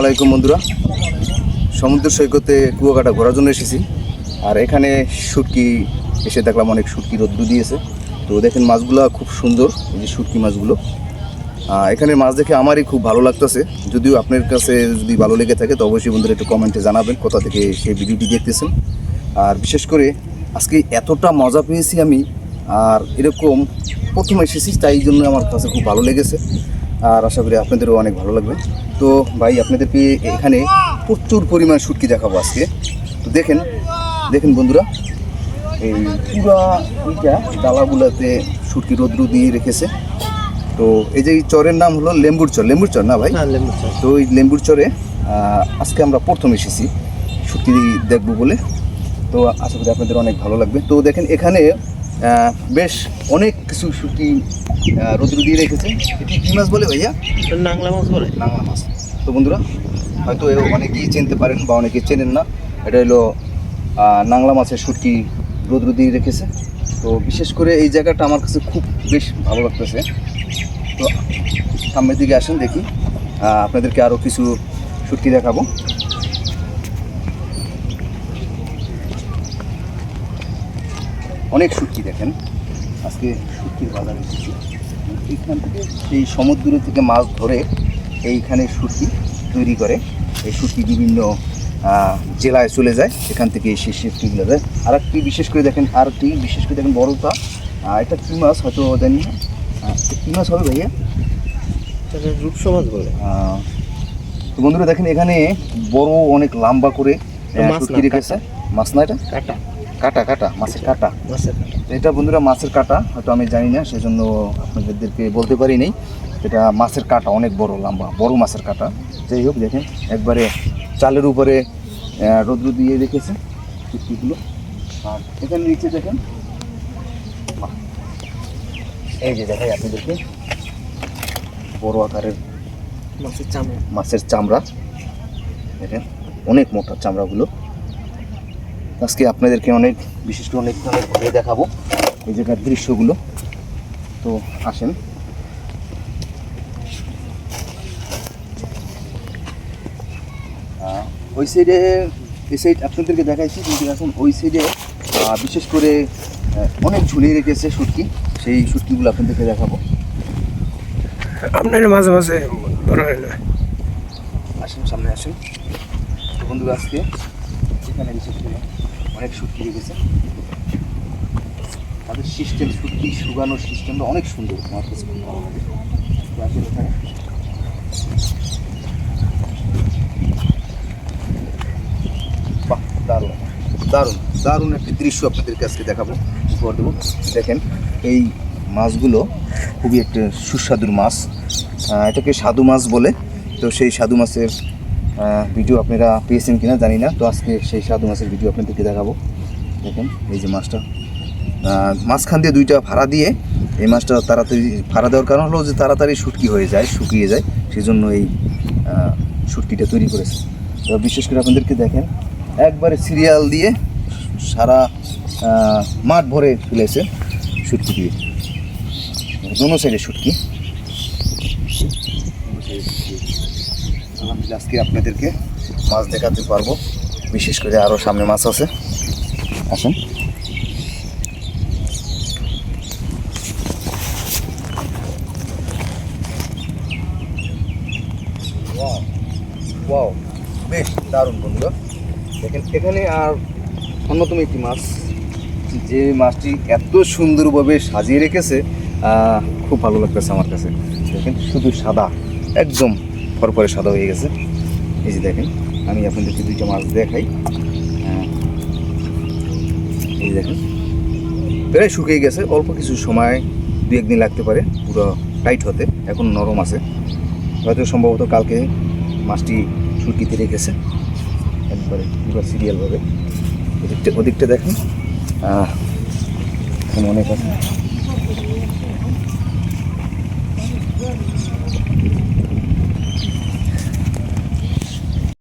আলাইকুম বন্ধুরা। সমুদ্র সৈকতে কুয়াকাটা ঘোরার জন্য এসেছি। আর এখানে শুটকি এসে দেখলাম অনেক শুটকি রোদ্দু দিয়েছে। তো দেখেন মাছগুলো খুব সুন্দর, এই যে শুটকি মাছগুলো। এখানে মাছ দেখে আমারই খুব ভালো লাগতেছে। যদিও আপনার কাছে যদি ভালো লেগে থাকে, তো অবশ্যই বন্ধুরা একটু কমেন্টে জানাবেন কোথা থেকে সেই ভিডিওটি দেখতেছেন। আর বিশেষ করে আজকে এতটা মজা পেয়েছি আমি, আর এরকম প্রথম এসেছি, তাই জন্য আমার কাছে খুব ভালো লেগেছে। আর আশা করি আপনাদেরও অনেক ভালো লাগবে। তো ভাই আপনাদেরকে এখানে প্রচুর পরিমাণ শুটকি দেখাবো আজকে। তো দেখেন দেখেন বন্ধুরা এই পুরা এইটা ডালাগুলাতে শুটকি রোদ্রু দিয়ে রেখেছে। তো এই যে এই চরের নাম হলো লেম্বুর চর। লেম্বুর চর না ভাই? হ্যাঁ তো ওই লেম্বুর চরে আজকে আমরা প্রথম এসেছি শুটকি দেখব বলে। তো আশা করি আপনাদের অনেক ভালো লাগবে। তো দেখেন এখানে বেশ অনেক কিছু আহ, রোদ্রু দিয়ে রেখেছে। এটি কী মাছ বলে ভাইয়া? নাংলা মাছ বলে। নাংলা মাছ। তো বন্ধুরা হয়তো এ অনেকেই চিনতে পারেন বা অনেকে চেনেন না এটা হলো নাংলা মাছের শুটকি রোদ্রু দিয়ে রেখেছে। তো বিশেষ করে এই জায়গাটা আমার কাছে খুব বেশ ভালো লাগতেছে। তো সামনের দিকে আসেন দেখি আপনাদেরকে আরও কিছু শুটকি দেখাবো। অনেক শুটকি দেখেন। আজকে শুটকির বাজার এসেছি। এইখান থেকে এই সমুদ্র থেকে মাছ ধরে এইখানে শুটকি তৈরি করে। এই শুটকি বিভিন্ন জেলায় চলে যায়। সেখান থেকে সেই শুটকিগুলো যায় আর একটি বিশেষ করে দেখেন আর একটি বিশেষ করে দেখেন বড়টা। এটা কী মাছ? হয়তো জানি না। কী মাছ হবে ভাইয়া? এটা রূপসা মাছ বলে। তো বন্ধুরা দেখেন এখানে বড় অনেক লম্বা করে মাছ না, শুটকি রেখেছে। মাছ না এটা? কাটা। কাটা কাটা মাছের কাটা। মাছের কাটা। এটা বন্ধুরা মাছের কাটা হয়তো আমি জানি না সেজন্য আপনাদেরকে বলতে পারি নাই। এটা মাছের কাটা অনেক বড় লম্বা বড় মাছের কাটা। যাই হোক দেখেন একবারে চালের উপরে রৌদ্র দিয়ে রেখেছে। চুক্তিগুলো আর এখানে নিচে দেখেন এই যে দেখাই আপনাদেরকে বড় আকারের মাছের চামড়া। মাছের চামড়া। দেখেন অনেক মোটা চামড়াগুলো। আজকে আপনাদেরকে অনেক বিশেষ করে অনেক অনেক ঘুরে দেখাবো। এই জায়গার দৃশ্যগুলো। তো আসেন। ওই সাইডে এই সাইড আপনাদেরকে দেখাইছি কিন্তু এখন ওই সাইডে বিশেষ করে অনেক ঝুলিয়ে রেখেছে শুটকি সেই শুটকিগুলো আপনাদেরকে দেখাবো। আপনার মাঝে মাঝে ধরা আসুন সামনে আসুন। বন্ধুরা আজকে এখানে বিশেষ করে অনেক শুটকি রেখেছে তাদের সিস্টেম শুটকি শুকানোর সিস্টেমটা অনেক সুন্দর। কাছে খুব ভালো লাগে দারুণ। দারুণ দারুণ একটি দৃশ্য আপনাদেরকে আজকে দেখাবো। উপহার দেবো। দেখেন, এই মাছগুলো খুবই একটা সুস্বাদুর মাছ। এটাকে সাধু মাছ বলে। তো সেই সাধু মাছের ভিডিও আপনারা পেয়েছেন কিনা জানি না। তো আজকে সেই সাধু মাছের ভিডিও আপনাদেরকে দেখাবো। দেখেন, এই যে মাছটা। মাঝখান দিয়ে দুইটা ভাড়া দিয়ে এই মাছটা তাড়াতাড়ি ভাড়া দেওয়ার কারণ হলো যে তাড়াতাড়ি শুটকি হয়ে যায়, শুকিয়ে যায়। সেই জন্য এই শুটকিটা তৈরি করেছে। তো বিশেষ করে আপনাদেরকে দেখেন, একবারে সিরিয়াল দিয়ে সারা মাঠ ভরে ফেলেছে শুটকি দিয়ে। দোনো সাইডে শুটকি। আলহামদুলিল্লাহ, আজকে আপনাদেরকে মাছ দেখাতে পারব। বিশেষ করে আরও সামনে মাছ আছে। আসুন। ওয়াও, বেশ দারুণ বন্ধুরা দেখেন, এখানে আর অন্যতম একটি মাছ, যে মাছটি এত সুন্দরভাবে সাজিয়ে রেখেছে খুব ভালো লাগতেছে আমার কাছে। দেখেন, শুধু সাদা, একদম ফরফরে সাদা হয়ে গেছে। এই যে দেখেন, আমি আপনাদেরকে দুইটা মাছ দেখাই। হ্যাঁ। এই দেখেন। প্রায় শুকিয়ে গেছে, অল্প কিছু সময়, দু একদিন লাগতে পারে, পুরো টাইট হতে, এখন নরম আছে। হয়তো সম্ভবত কালকে মাছটি শুটকিতে রেখেছে, একবারে পুরো সিরিয়ালভাবে ওদিকটা ওদিকটা দেখেন। এখানে অনেক আছে।